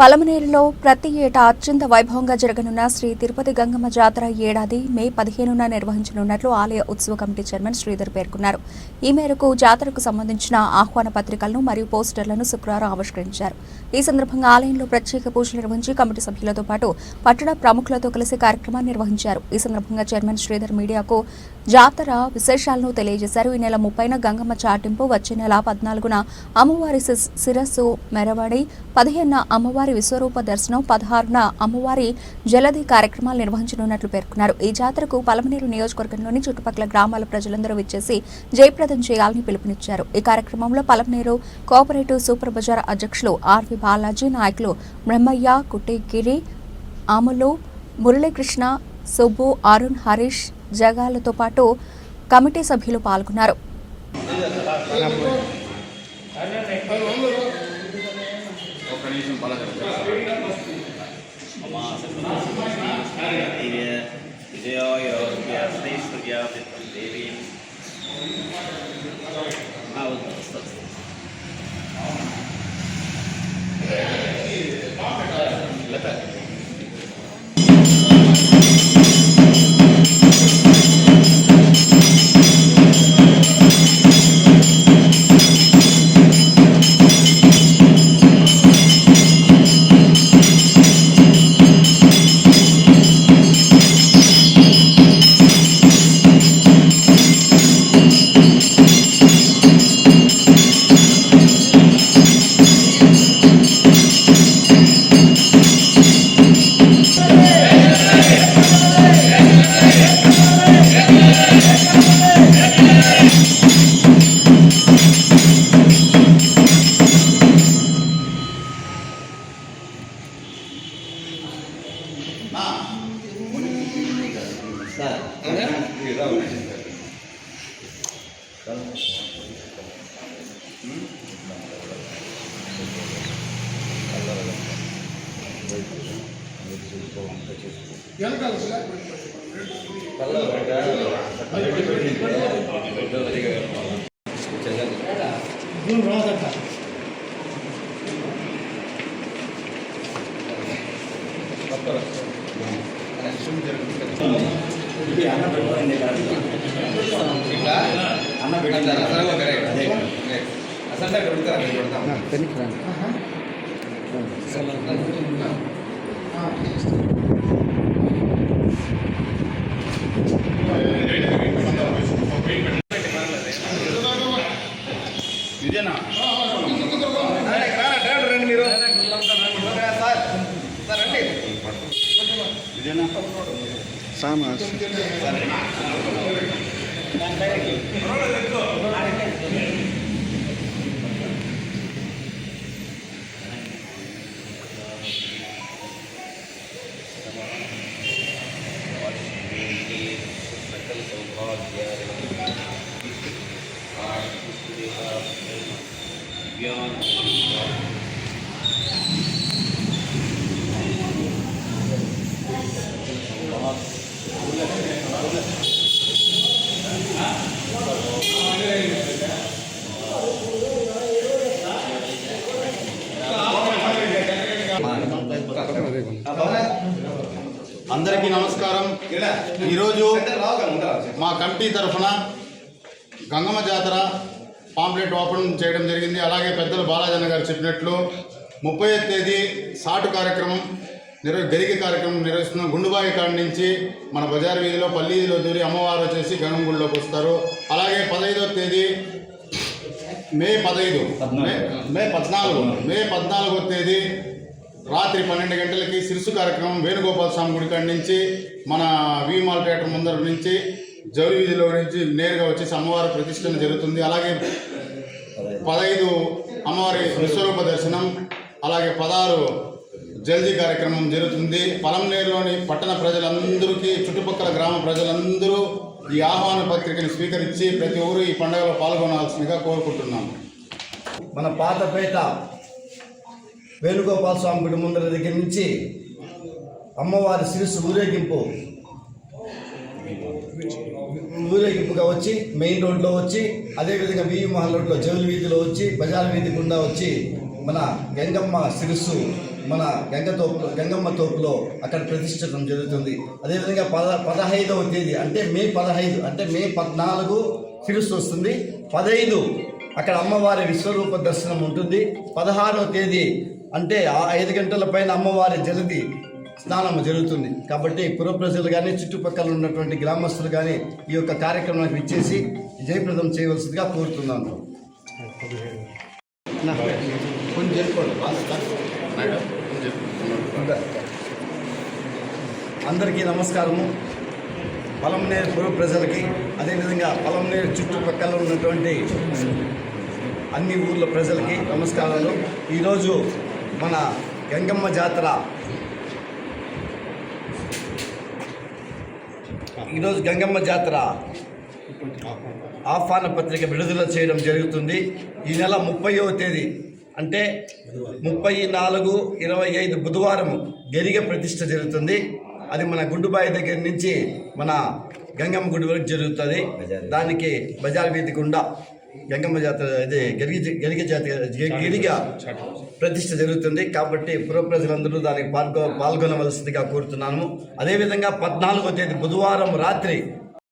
పలమనేరులో ప్రతి ఏటా అత్యంత వైభవంగా జరగనున్న శ్రీ తిరుపతి గంగమ్మ జాతర ఏడాది మే పదిహేనున నిర్వహించనున్నట్లు ఆలయ ఉత్సవ కమిటీ చైర్మన్ శ్రీధర్ పేర్కొన్నారు. ఈ మేరకు జాతరకు సంబంధించిన ఆహ్వాన పత్రికలను మరియు పోస్టర్లను శుక్రవారం ఆవిష్కరించారు. ఈ సందర్భంగా ఆలయంలో ప్రత్యేక పూజలు నిర్వహించి కమిటీ సభ్యులతో పాటు పట్టణ ప్రముఖులతో కలిసి కార్యక్రమాన్ని నిర్వహించారు. ఈ సందర్భంగా చైర్మన్ శ్రీధర్ మీడియాకు జాతర విశేషాలను తెలియజేశారు. ఈ నెల ముప్పైన గంగమ్మ చాటింపు వచ్చే నెల పద్నాలుగున అమ్మవారి శిరస్సు మెరవడి పదిహేనున అమ్మవారి విశ్వరూప దర్శనం పదహారున అమ్మవారి జలది కార్యక్రమాలు నిర్వహించనున్నట్లు పేర్కొన్నారు. ఈ జాతరకు పలమనేరు నియోజకవర్గంలోని చుట్టుపక్కల గ్రామాల ప్రజలందరూ విచ్చేసి జయప్రదం చేయాలని పిలుపునిచ్చారు. ఈ కార్యక్రమంలో పలమనేరు కోఆపరేటివ్ సూపర్ బజార్ అధ్యక్షులు ఆర్వి బాలాజీ నాయకులు బ్రహ్మయ్య కుట్టిగిరి ఆములు మురళీకృష్ణ సుబ్బు అరుణ్ హరీష్ జగాలతో పాటు కమిటీ సభ్యులు పాల్గొన్నారు. ఒక్క போவோம் அண்ணா பேட்டா அண்ணா பேட்டா ಅಸಂಡ ಕೊಡ್ತಾರೆ ಕೊಡ್ತಾರೆ ಹಾಂ sama Beyond అందరికీ నమస్కారం. ఈరోజు మా కమిటీ తరఫున గంగమ్మ జాతర పాంప్లెట్ ఓపెన్ చేయడం జరిగింది. అలాగే పెద్దలు బాలాజన్న గారు చెప్పినట్లు ముప్పై తేదీ సాటు కార్యక్రమం నిర్వ గరిగి కార్యక్రమం నిర్వహిస్తున్నాం. గుండుబాయి కాడ నుంచి మన బజార్ వీధిలో పల్లి వీధిలో దూరి అమ్మవారు వచ్చేసి గణంగుళ్ళలోకి వస్తారు. అలాగే పదహైదవ తేదీ మే పదహైదు మే మే పద్నాలుగు మే పద్నాలుగో తేదీ రాత్రి పన్నెండు గంటలకి సిరుసు కార్యక్రమం వేణుగోపాల స్వామి గుడి కాడ నుంచి మన వీమాల్ థియేటర్ ముందర నుంచి జౌలి వీధిలో నుంచి నేరుగా వచ్చేసి అమ్మవారి ప్రతిష్టన జరుగుతుంది. అలాగే పదహైదు అమ్మవారి విశ్వరూప దర్శనం అలాగే పదహారు జల్దీ కార్యక్రమం జరుగుతుంది. పలంనేరులోని పట్టణ ప్రజలందరికీ చుట్టుపక్కల గ్రామ ప్రజలందరూ ఈ ఆహ్వాన పత్రికను స్వీకరించి ప్రతి ఒక్కరూ ఈ పండుగలో పాల్గొనాల్సిందిగా కోరుకుంటున్నాం మన పాతపేట వేణుగోపాల స్వామి గుడి ముందర దగ్గర నుంచి అమ్మవారి శిరస్సు ఊరేగింపు ఊరేగింపుగా వచ్చి మెయిన్ రోడ్లో వచ్చి అదేవిధంగా వీయు మహల్ రోడ్లో జౌలి వీధిలో వచ్చి బజార్ వీధి గుండా వచ్చి మన గంగమ్మ శిరస్సు మన గంగ తోపు గంగమ్మ తోపులో అక్కడ ప్రతిష్ఠించడం జరుగుతుంది. అదేవిధంగా పద పదహైదవ తేదీ అంటే మే పదహైదు అంటే మే పద్నాలుగు శిరస్సు వస్తుంది. పదహైదు అక్కడ అమ్మవారి విశ్వరూప దర్శనం ఉంటుంది. పదహారవ తేదీ అంటే ఆ ఐదు గంటల పైన అమ్మవారి జలది స్నానం జరుగుతుంది. కాబట్టి పుర ప్రజలు కానీ చుట్టుపక్కల ఉన్నటువంటి గ్రామస్తులు కానీ ఈ యొక్క కార్యక్రమానికి ఇచ్చేసి జయప్రదం చేయవలసిందిగా కోరుతున్నాను. కొంచెం చేసుకోండి. అందరికీ నమస్కారము. పొలంనేరు పుర ప్రజలకి అదేవిధంగా పొలంనేరు చుట్టుపక్కల ఉన్నటువంటి అన్ని ఊర్ల ప్రజలకి నమస్కారాలు. ఈరోజు మన గంగమ్మ జాతర. ఈరోజు గంగమ్మ జాతర. ఆహ్వాన పత్రిక విడుదల చేయడం జరుగుతుంది. ఈ నెల ముప్పైవ తేదీ అంటే ముప్పై నాలుగు ఇరవై ఐదు బుధవారం గరిగ ప్రతిష్ట జరుగుతుంది. అది మన గుండుబాయి దగ్గర నుంచి మన గంగమ్మ గుడి వరకు జరుగుతుంది. దానికి బజార్ వీధి గుండా గంగమ్మ జాతర ఇది గరిగ గరిగ జాతర గిరిగ ప్రతిష్ట జరుగుతుంది. కాబట్టి పుర ప్రజలందరూ దానికి పాల్గొ పాల్గొనవలసిందిగా కోరుతున్నాను అదేవిధంగా పద్నాలుగో తేదీ బుధవారం రాత్రి